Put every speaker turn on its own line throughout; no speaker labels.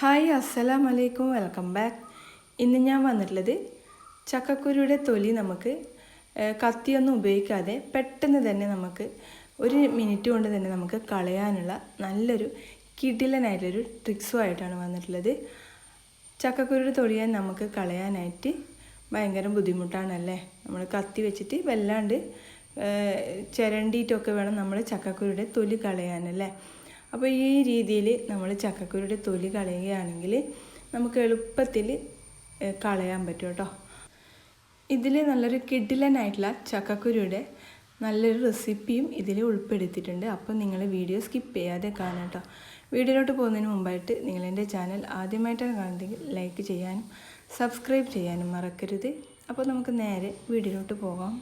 Hi അസ്സലാം വലൈക്കും welcome back. ഇന്ന് ഞാൻ വന്നിട്ടുള്ളത് ചക്കക്കുരുയുടെ തൊലി നമുക്ക് കത്തിയൊന്നും ഉപയോഗിക്കാതെ പെട്ടെന്ന് തന്നെ നമുക്ക് ഒരു മിനിറ്റ് കൊണ്ട് തന്നെ നമുക്ക് കളയാനുള്ള നല്ലൊരു കിടിലനായിട്ടൊരു ട്രിക്സുമായിട്ടാണ് വന്നിട്ടുള്ളത്. ചക്കക്കുരുയുടെ തൊലിയാൻ നമുക്ക് കളയാനായിട്ട് ഭയങ്കര ബുദ്ധിമുട്ടാണല്ലേ? നമ്മൾ കത്തി വെച്ചിട്ട് വല്ലാണ്ട് ചിരണ്ടിയിട്ടൊക്കെ വേണം നമ്മൾ ചക്കക്കുരുടെ തൊലി കളയാനല്ലേ? അപ്പോൾ ഈ രീതിയിൽ നമ്മൾ ചക്കക്കുരുടെ തൊലി കളയുകയാണെങ്കിൽ നമുക്ക് എളുപ്പത്തിൽ കളയാൻ പറ്റും കേട്ടോ. ഇതിൽ നല്ലൊരു കിഡിലനായിട്ടുള്ള ചക്കക്കുരുടെ നല്ലൊരു റെസിപ്പിയും ഇതിൽ ഉൾപ്പെടുത്തിയിട്ടുണ്ട്. അപ്പോൾ നിങ്ങൾ വീഡിയോ സ്കിപ്പ് ചെയ്യാതെ കാണാം കേട്ടോ. വീഡിയോയിലോട്ട് പോകുന്നതിന് മുമ്പായിട്ട് നിങ്ങൾ എന്റെ ചാനൽ ആദ്യമായിട്ടാണ് കാണുന്നതെങ്കിൽ ലൈക്ക് ചെയ്യാനും സബ്സ്ക്രൈബ് ചെയ്യാനും മറക്കരുത്. അപ്പോൾ നമുക്ക് നേരെ വീഡിയോയിലോട്ട് പോകാം.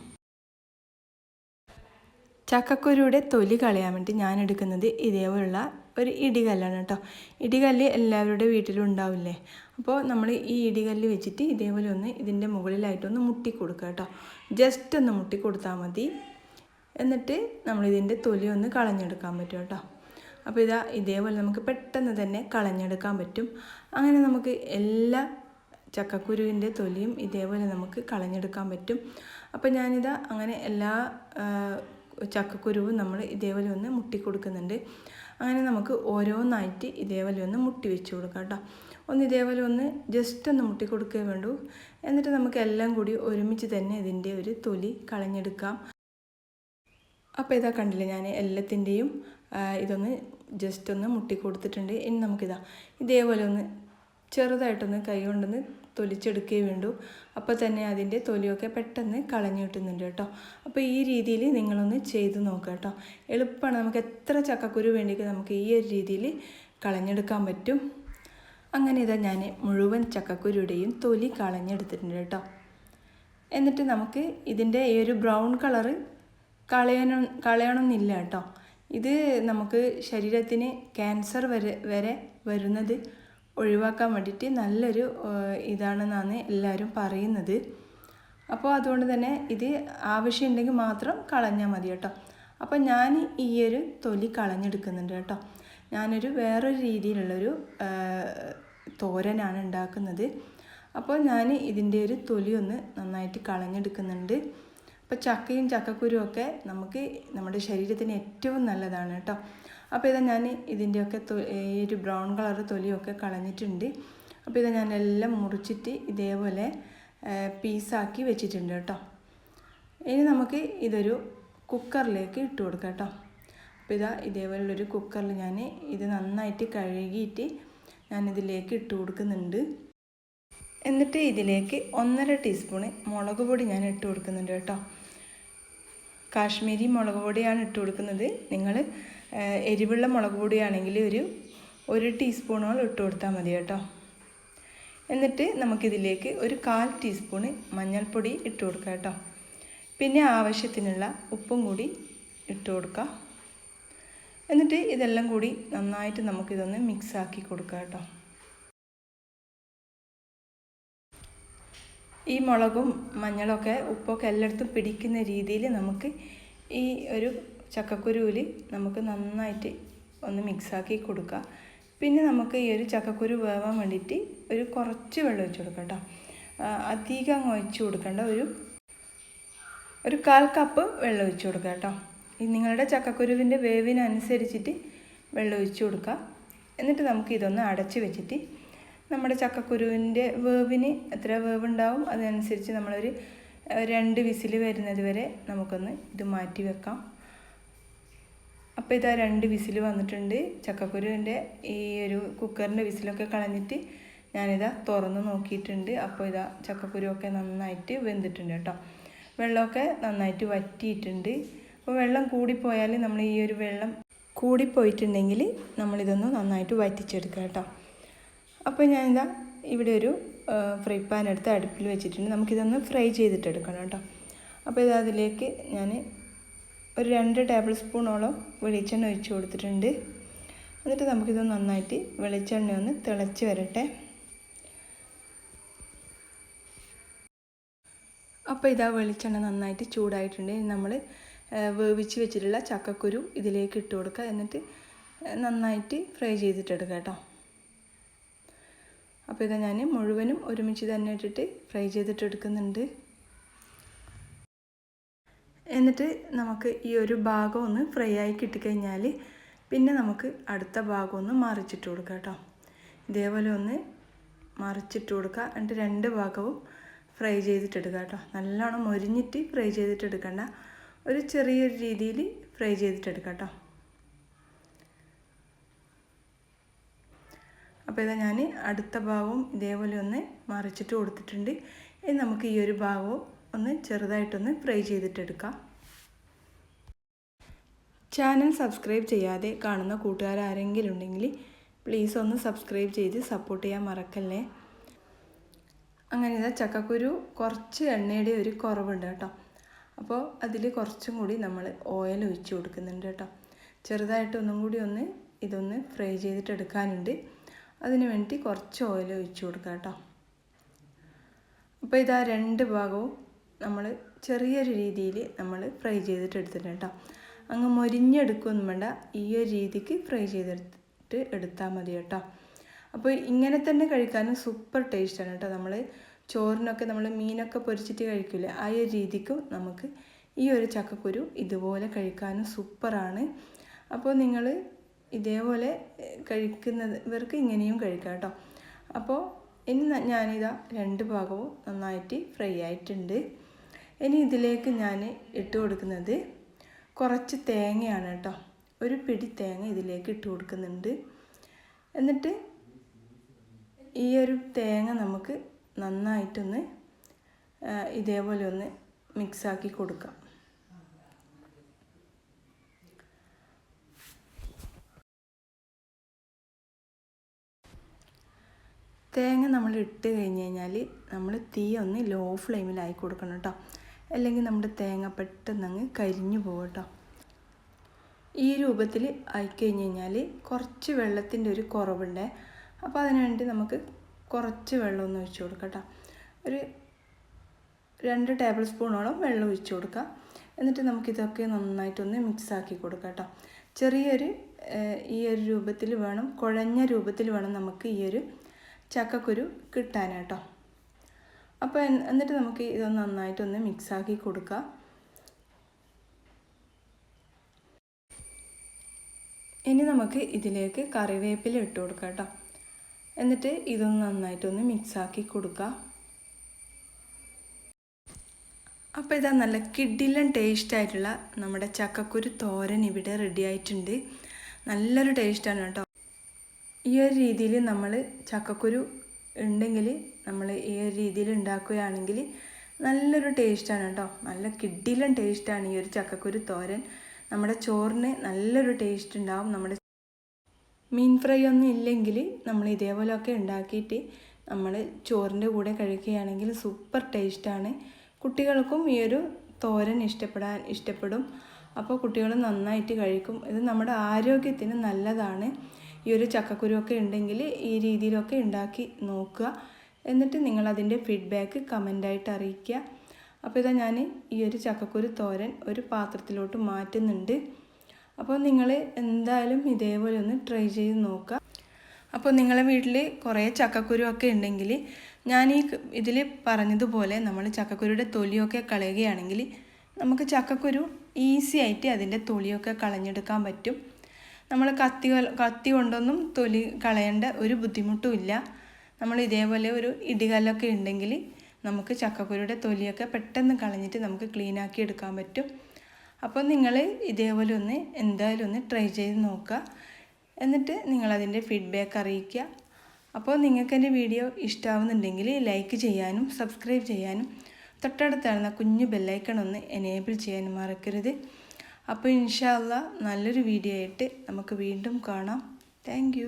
ചക്കക്കുരുയുടെ തൊലി കളയാൻ വേണ്ടി ഞാൻ എടുക്കുന്നത് ഇതേപോലുള്ള ഒരു ഇടികല്ലാണ് കേട്ടോ. ഇടികല്ല് എല്ലാവരുടെ വീട്ടിലും ഉണ്ടാവില്ലേ? അപ്പോൾ നമ്മൾ ഈ ഇടികല്ല് വെച്ചിട്ട് ഇതേപോലെ ഒന്ന് ഇതിന്റെ മുകളിലായിട്ടൊന്ന് മുട്ടി കൊടുക്കുക കേട്ടോ. ജസ്റ്റ് ഒന്ന് മുട്ടി കൊടുത്താൽ മതി. എന്നിട്ട് നമ്മളിതിന്റെ തൊലി ഒന്ന് കളഞ്ഞെടുക്കാൻ പറ്റും കേട്ടോ. അപ്പോൾ ഇതാ ഇതേപോലെ നമുക്ക് പെട്ടെന്ന് തന്നെ കളഞ്ഞെടുക്കാൻ പറ്റും. അങ്ങനെ നമുക്ക് എല്ലാ ചക്കക്കുരുവിന്റെ തൊലിയും ഇതേപോലെ നമുക്ക് കളഞ്ഞെടുക്കാൻ പറ്റും. അപ്പോൾ ഞാനിതാ അങ്ങനെ എല്ലാ ചക്കക്കുരുവും നമ്മൾ ഇതേപോലെ ഒന്ന് മുട്ടി കൊടുക്കുന്നുണ്ട് അങ്ങനെ നമുക്ക് ഓരോന്നായിട്ട് ഇതേപോലെ ഒന്ന് മുട്ടി വെച്ച് കൊടുക്കാം കേട്ടോ. ഒന്ന് ഇതേപോലെ ഒന്ന് ജസ്റ്റ് ഒന്ന് മുട്ടി കൊടുക്കേ വേണ്ടൂ. എന്നിട്ട് നമുക്ക് എല്ലാം കൂടി ഒരുമിച്ച് തന്നെ ഇതിന്റെ ഒരു തൊലി കളഞ്ഞെടുക്കാം. അപ്പോൾ ഇതാ കണ്ടില്ലേ ഞാൻ എല്ലാത്തിന്റെയും ഇതൊന്ന് ജസ്റ്റ് ഒന്ന് മുട്ടി കൊടുത്തിട്ടുണ്ട് ഇനി നമുക്കിതാ ഇതേപോലെ ഒന്ന് ചെറുതായിട്ടൊന്ന് കൈ കൊണ്ടൊന്ന് തൊലിച്ചെടുക്കേ വേണ്ടൂ. അപ്പോൾ തന്നെ അതിന്റെ തൊലിയൊക്കെ പെട്ടെന്ന് കളഞ്ഞു കിട്ടുന്നുണ്ട് കേട്ടോ. അപ്പോൾ ഈ രീതിയിൽ നിങ്ങളൊന്ന് ചെയ്ത് നോക്കുക കേട്ടോ. എളുപ്പമാണ്. നമുക്ക് എത്ര ചക്കക്കുരു വേണ്ടിയിട്ട് നമുക്ക് ഈ ഒരു രീതിയിൽ കളഞ്ഞെടുക്കാൻ പറ്റും. അങ്ങനെ ഇതാ ഞാൻ മുഴുവൻ ചക്കക്കുരുടെയും തൊലി കളഞ്ഞെടുത്തിട്ടുണ്ട് കേട്ടോ. എന്നിട്ട് നമുക്ക് ഇതിന്റെ ഈ ഒരു ബ്രൗൺ കളറ് കളയണം കളയണമെന്നില്ല കേട്ടോ. ഇത് നമുക്ക് ശരീരത്തിന് ക്യാൻസർ വരെ വരെ വരുന്നത് ഒഴിവാക്കാൻ വേണ്ടിയിട്ട് നല്ലൊരു ഇതാണെന്നാണ് എല്ലാവരും പറയുന്നത്. അപ്പോൾ അതുകൊണ്ട് തന്നെ ഇത് ആവശ്യമുണ്ടെങ്കിൽ മാത്രം കളഞ്ഞാൽ മതി കേട്ടോ. അപ്പോൾ ഞാൻ ഈയൊരു തൊലി കളഞ്ഞെടുക്കുന്നുണ്ട് കേട്ടോ. ഞാനൊരു വേറൊരു രീതിയിലുള്ളൊരു തോരനാണ് ഉണ്ടാക്കുന്നത്. അപ്പോൾ ഞാൻ ഇതിന്റെ ഒരു തൊലി ഒന്ന് നന്നായിട്ട് കളഞ്ഞെടുക്കുന്നുണ്ട്. അപ്പോൾ ചക്കയും ചക്കക്കുരുമൊക്കെ നമുക്ക് നമ്മുടെ ശരീരത്തിന് ഏറ്റവും നല്ലതാണ് കേട്ടോ. അപ്പോൾ ഇതാ ഞാൻ ഇതിന്റെയൊക്കെ ഈ ഒരു ബ്രൗൺ കളർ തൊലിയൊക്കെ കളഞ്ഞിട്ടുണ്ട്. അപ്പോൾ ഇതാ ഞാൻ എല്ലാം മുറിച്ചിട്ട് ഇതേപോലെ പീസാക്കി വെച്ചിട്ടുണ്ട് കേട്ടോ. ഇനി നമുക്ക് ഇതൊരു കുക്കറിലേക്ക് ഇട്ട് കൊടുക്കാം കേട്ടോ. അപ്പോൾ ഇതാ ഇതേപോലുള്ളൊരു കുക്കറിൽ ഞാൻ ഇത് നന്നായിട്ട് കഴുകിയിട്ട് ഞാനിതിലേക്ക് ഇട്ട് കൊടുക്കുന്നുണ്ട്. എന്നിട്ട് ഇതിലേക്ക് ഒന്നര ടീസ്പൂണ് മുളക് പൊടി ഞാൻ ഇട്ട് കൊടുക്കുന്നുണ്ട് കേട്ടോ. കാശ്മീരി മുളക് പൊടിയാണ് ഇട്ട് കൊടുക്കുന്നത്. നിങ്ങൾ എരിവുള്ള മുളക് പൊടിയാണെങ്കിൽ ഒരു ഒരു ടീസ്പൂണോളം ഇട്ട് കൊടുത്താൽ മതി കേട്ടോ. എന്നിട്ട് നമുക്കിതിലേക്ക് ഒരു കാൽ ടീസ്പൂണ് മഞ്ഞൾപ്പൊടി ഇട്ട് കൊടുക്കുക കേട്ടോ. പിന്നെ ആവശ്യത്തിനുള്ള ഉപ്പും കൂടി ഇട്ട് കൊടുക്കുക എന്നിട്ട് ഇതെല്ലാം കൂടി നന്നായിട്ട് നമുക്കിതൊന്ന് മിക്സ് ആക്കി കൊടുക്കുക കേട്ടോ. ഈ മുളകും മഞ്ഞളൊക്കെ ഉപ്പൊക്കെ എല്ലായിടത്തും പിടിക്കുന്ന രീതിയിൽ നമുക്ക് ഈ ഒരു ചക്കക്കുരുവിൽ നമുക്ക് നന്നായിട്ട് ഒന്ന് മിക്സാക്കി കൊടുക്കുക പിന്നെ നമുക്ക് ഈ ഒരു ചക്കക്കുരു വേവാൻ വേണ്ടിയിട്ട് ഒരു കുറച്ച് വെള്ളം ഒഴിച്ച് കൊടുക്കാം കേട്ടോ. അധികം അങ്ങ് ഒഴിച്ച് കൊടുക്കേണ്ട ഒരു ഒരു കാൽ കപ്പ് വെള്ളം ഒഴിച്ച് കൊടുക്കുക കേട്ടോ. നിങ്ങളുടെ ചക്കക്കുരുവിന്റെ വേവിനനുസരിച്ചിട്ട് വെള്ളം ഒഴിച്ച് കൊടുക്കുക. എന്നിട്ട് നമുക്ക് ഇതൊന്ന് അടച്ച് വെച്ചിട്ട് നമ്മുടെ ചക്കക്കുരുവിന്റെ വേവിന് എത്ര വേവുണ്ടാവും അതിനനുസരിച്ച് നമ്മളൊരു രണ്ട് വിസിൽ വരുന്നത് വരെ നമുക്കൊന്ന് ഇത് മാറ്റി വെക്കാം. അപ്പോൾ ഇതാ രണ്ട് വിസിൽ വന്നിട്ടുണ്ട്. ചക്കക്കുരുവിന്റെ ഈ ഒരു കുക്കറിന്റെ വിസിലൊക്കെ കളഞ്ഞിട്ട് ഞാനിതാ തുറന്ന് നോക്കിയിട്ടുണ്ട്. അപ്പോൾ ഇതാ ചക്കക്കുരുവൊക്കെ നന്നായിട്ട് വെന്തിട്ടുണ്ട് കേട്ടോ. വെള്ളമൊക്കെ നന്നായിട്ട് വറ്റിയിട്ടുണ്ട്. അപ്പോൾ വെള്ളം കൂടിപ്പോയാൽ നമ്മൾ ഈ ഒരു വെള്ളം കൂടിപ്പോയിട്ടുണ്ടെങ്കിൽ നമ്മളിതൊന്ന് നന്നായിട്ട് വറ്റിച്ചെടുക്കുക കേട്ടോ. അപ്പോൾ ഞാനിതാ ഇവിടെ ഒരു ഫ്രൈ പാൻ എടുത്ത് അടുപ്പിൽ വെച്ചിട്ടുണ്ട്. നമുക്കിതൊന്ന് ഫ്രൈ ചെയ്തിട്ടെടുക്കണം കേട്ടോ. അപ്പോൾ ഇത് അതിലേക്ക് ഞാൻ ഒരു രണ്ട് ടേബിൾ സ്പൂണോളം വെളിച്ചെണ്ണ ഒഴിച്ച് കൊടുത്തിട്ടുണ്ട്. എന്നിട്ട് നമുക്കിത് നന്നായിട്ട് വെളിച്ചെണ്ണ ഒന്ന് തിളച്ച് വരട്ടെ. അപ്പോൾ ഇതാ വെളിച്ചെണ്ണ നന്നായിട്ട് ചൂടായിട്ടുണ്ട്. നമ്മൾ വേവിച്ച് വെച്ചിട്ടുള്ള ചക്കക്കുരു ഇതിലേക്ക് ഇട്ട് കൊടുക്കുക. എന്നിട്ട് നന്നായിട്ട് ഫ്രൈ ചെയ്തിട്ടെടുക്കുക കേട്ടോ. അപ്പോൾ ഇതാ ഞാൻ മുഴുവനും ഒരുമിച്ച് തന്നെ ഇട്ടിട്ട് ഫ്രൈ ചെയ്തിട്ട് എടുക്കുന്നുണ്ട്. എന്നിട്ട് നമുക്ക് ഈ ഒരു ഭാഗം ഒന്ന് ഫ്രൈ ആയി കിട്ടിക്കഴിഞ്ഞാൽ പിന്നെ നമുക്ക് അടുത്ത ഭാഗം ഒന്ന് മറിച്ചിട്ട് കൊടുക്കാം കേട്ടോ. ഇതേപോലെ ഒന്ന് മറിച്ചിട്ട് കൊടുക്കുക. എന്നിട്ട് രണ്ട് ഭാഗവും ഫ്രൈ ചെയ്തിട്ടെടുക്കുക കേട്ടോ. നല്ലോണം മൊരിഞ്ഞിട്ട് ഫ്രൈ ചെയ്തിട്ടെടുക്കണ്ട ഒരു ചെറിയൊരു രീതിയിൽ ഫ്രൈ ചെയ്തിട്ടെടുക്കാം കേട്ടോ. അപ്പോൾ ഇതാ ഞാൻ അടുത്ത ഭാഗവും ഇതേപോലെ ഒന്ന് മറിച്ചിട്ട് കൊടുത്തിട്ടുണ്ട്. ഇനി നമുക്ക് ഈ ഒരു ഭാഗവും ഒന്ന് ചെറുതായിട്ടൊന്ന് ഫ്രൈ ചെയ്തിട്ടെടുക്കാം. ചാനൽ സബ്സ്ക്രൈബ് ചെയ്യാതെ കാണുന്ന കൂട്ടുകാർ ആരെങ്കിലും ഉണ്ടെങ്കിൽ പ്ലീസ് ഒന്ന് സബ്സ്ക്രൈബ് ചെയ്ത് സപ്പോർട്ട് ചെയ്യാൻ മറക്കല്ലേ? അങ്ങനെ ഇതാ ചക്കക്കുരു കുറച്ച് എണ്ണയുടെ ഒരു കുറവുണ്ട് കേട്ടോ. അപ്പോൾ അതിൽ കുറച്ചും കൂടി നമ്മൾ ഓയിൽ ഒഴിച്ച് കൊടുക്കുന്നുണ്ട് കേട്ടോ. ചെറുതായിട്ട് ഒന്നും കൂടി ഒന്ന് ഇതൊന്ന് ഫ്രൈ ചെയ്തിട്ടെടുക്കാനുണ്ട്. അതിന് വേണ്ടി കുറച്ച് ഓയിൽ ഒഴിച്ച് കൊടുക്കാം കേട്ടോ. അപ്പോൾ ഇതാ രണ്ട് ഭാഗവും നമ്മൾ ചെറിയൊരു രീതിയിൽ നമ്മൾ ഫ്രൈ ചെയ്തിട്ട് എടുത്തിട്ടുണ്ട് കേട്ടോ. അങ്ങ് മൊരിഞ്ഞെടുക്കുകയൊന്നും വേണ്ട. ഈ ഒരു രീതിക്ക് ഫ്രൈ ചെയ്തെടുത്തിട്ട് എടുത്താൽ മതി കേട്ടോ. അപ്പോൾ ഇങ്ങനെ തന്നെ കഴിക്കാനും സൂപ്പർ ടേസ്റ്റാണ് കേട്ടോ. നമ്മൾ ചോറിനൊക്കെ നമ്മൾ മീനൊക്കെ പൊരിച്ചിട്ട് കഴിക്കില്ലേ ആ ഒരു രീതിക്കും നമുക്ക് ഈ ഒരു ചക്കക്കുരു ഇതുപോലെ കഴിക്കാനും സൂപ്പറാണ്. അപ്പോൾ നിങ്ങൾ ഇതേപോലെ കഴിക്കുന്നത് ഇവർക്ക് ഇങ്ങനെയും കഴിക്കാം കേട്ടോ. അപ്പോൾ ഇനി ഞാനിതാ രണ്ട് ഭാഗവും നന്നായിട്ട് ഫ്രൈ ആയിട്ടുണ്ട്. ഇനി ഇതിലേക്ക് ഞാൻ ഇട്ട് കൊടുക്കുന്നത് കുറച്ച് തേങ്ങയാണ് കേട്ടോ. ഒരു പിടി തേങ്ങ ഇതിലേക്ക് ഇട്ട് കൊടുക്കുന്നുണ്ട്. എന്നിട്ട് ഈ ഒരു തേങ്ങ നമുക്ക് നന്നായിട്ടൊന്ന് ഇതേപോലെ ഒന്ന് മിക്സാക്കി കൊടുക്കാം. തേങ്ങ നമ്മൾ ഇട്ട് കഴിഞ്ഞ് കഴിഞ്ഞാൽ നമ്മൾ തീ ഒന്ന് ലോ ഫ്ലെയിമിലായി കൊടുക്കണം കേട്ടോ. അല്ലെങ്കിൽ നമ്മുടെ തേങ്ങ പെട്ടെന്ന് അങ്ങ് കരിഞ്ഞു പോകട്ടോ ഈ രൂപത്തിൽ ആയിക്കഴിഞ്ഞ് കഴിഞ്ഞാൽ കുറച്ച് വെള്ളത്തിന്റെ ഒരു കുറവുണ്ട്. അപ്പോൾ അതിനുവേണ്ടി നമുക്ക് കുറച്ച് വെള്ളം ഒന്ന് ഒഴിച്ച് കൊടുക്കാം കേട്ടോ. ഒരു രണ്ട് ടേബിൾ സ്പൂണോളം വെള്ളം ഒഴിച്ചു കൊടുക്കുക എന്നിട്ട് നമുക്കിതൊക്കെ നന്നായിട്ടൊന്ന് മിക്സ് ആക്കി കേട്ടോ. ചെറിയൊരു ഈ ഒരു രൂപത്തിൽ വേണം കുഴഞ്ഞ രൂപത്തിൽ വേണം നമുക്ക് ഈ ഒരു ചക്കക്കുരു കിട്ടാനാട്ടോ അപ്പോൾ എന്നിട്ട് നമുക്ക് ഇത് നന്നായിട്ടൊന്ന് മിക്സാക്കി കൊടുക്കുക ഇനി നമുക്ക് ഇതിലേക്ക് കറിവേപ്പില ഇട്ട് കൊടുക്കാം കേട്ടോ. എന്നിട്ട് ഇതൊന്ന് നന്നായിട്ടൊന്ന് മിക്സാക്കി കൊടുക്കുക അപ്പോൾ ഇതാ നല്ല കിഡിലൻ ടേസ്റ്റ് ആയിട്ടുള്ള നമ്മുടെ ചക്കക്കുരു തോരൻ ഇവിടെ റെഡി ആയിട്ടുണ്ട്. നല്ലൊരു ടേസ്റ്റാണ് കേട്ടോ. ഈ ഒരു രീതിയിൽ നമ്മൾ ചക്കക്കുരു ഉണ്ടെങ്കിൽ നമ്മൾ ഈ ഒരു രീതിയിൽ ഉണ്ടാക്കുകയാണെങ്കിൽ നല്ലൊരു ടേസ്റ്റാണ് കേട്ടോ നല്ല കിഡിലും ടേസ്റ്റാണ് ഈ ഒരു ചക്കക്കുരു തോരൻ. നമ്മുടെ ചോറിന് നല്ലൊരു ടേസ്റ്റ് ഉണ്ടാവും. നമ്മുടെ മീൻ ഫ്രൈ ഒന്നും ഇല്ലെങ്കിൽ നമ്മൾ ഇതേപോലെയൊക്കെ ഉണ്ടാക്കിയിട്ട് നമ്മൾ ചോറിന്റെ കൂടെ കഴിക്കുകയാണെങ്കിൽ സൂപ്പർ ടേസ്റ്റാണ് കുട്ടികൾക്കും ഈ ഒരു തോരൻ ഇഷ്ടപ്പെടാൻ ഇഷ്ടപ്പെടും. അപ്പോൾ കുട്ടികൾ നന്നായിട്ട് കഴിക്കും. ഇത് നമ്മുടെ ആരോഗ്യത്തിന് നല്ലതാണ്. ഈ ഒരു ചക്കക്കുരുവൊക്കെ ഉണ്ടെങ്കിൽ ഈ രീതിയിലൊക്കെ ഉണ്ടാക്കി നോക്കുക. എന്നിട്ട് നിങ്ങൾ നിങ്ങളതിന്റെ ഫീഡ്ബാക്ക് കമന്റായിട്ട് അറിയിക്കുക. അപ്പോൾ ഇതാ ഞാൻ ഈ ഒരു ചക്കക്കുരു തോരൻ ഒരു പാത്രത്തിലോട്ട് മാറ്റുന്നുണ്ട്. അപ്പോൾ നിങ്ങൾ എന്തായാലും ഇതേപോലെ ഒന്ന് ട്രൈ ചെയ്ത് നോക്കുക. അപ്പോൾ നിങ്ങളെ വീട്ടിൽ കുറേ ചക്കക്കുരുവൊക്കെ ഉണ്ടെങ്കിൽ ഞാൻ ഈ ഇതിൽ പറഞ്ഞതുപോലെ നമ്മൾ ചക്കക്കുരുയുടെ തൊലിയൊക്കെ കളയുകയാണെങ്കിൽ നമുക്ക് ചക്കക്കുരു ഈസി ആയിട്ട് അതിന്റെ തൊലിയൊക്കെ കളഞ്ഞെടുക്കാൻ പറ്റും. നമ്മൾ കത്തി കത്തി കൊണ്ടൊന്നും തൊലി കളയേണ്ട ഒരു ബുദ്ധിമുട്ടും ഇല്ല. നമ്മൾ ഇതേപോലെ ഒരു ഇടികല്ലൊക്കെ ഉണ്ടെങ്കിൽ നമുക്ക് ചക്കക്കുരുടെ തൊലിയൊക്കെ പെട്ടെന്ന് കളഞ്ഞിട്ട് നമുക്ക് ക്ലീൻ ആക്കി എടുക്കാൻ പറ്റും. അപ്പോൾ നിങ്ങൾ ഇതേപോലെ ഒന്ന് എന്തായാലും ഒന്ന് ട്രൈ ചെയ്ത് നോക്കുക. എന്നിട്ട് നിങ്ങളതിന്റെ ഫീഡ്ബാക്ക് അറിയിക്കുക. അപ്പോൾ നിങ്ങൾക്ക് എന്റെ വീഡിയോ ഇഷ്ടമാവുന്നുണ്ടെങ്കിൽ ലൈക്ക് ചെയ്യാനും സബ്സ്ക്രൈബ് ചെയ്യാനും തൊട്ടടുത്തായിരുന്ന കുഞ്ഞു ബെല്ലൈക്കൺ ഒന്ന് എനേബിൾ ചെയ്യാനും മറക്കരുത്. അപ്പോൾ ഇൻഷാല്ല നല്ലൊരു വീഡിയോ ആയിട്ട് നമുക്ക് വീണ്ടും കാണാം. താങ്ക്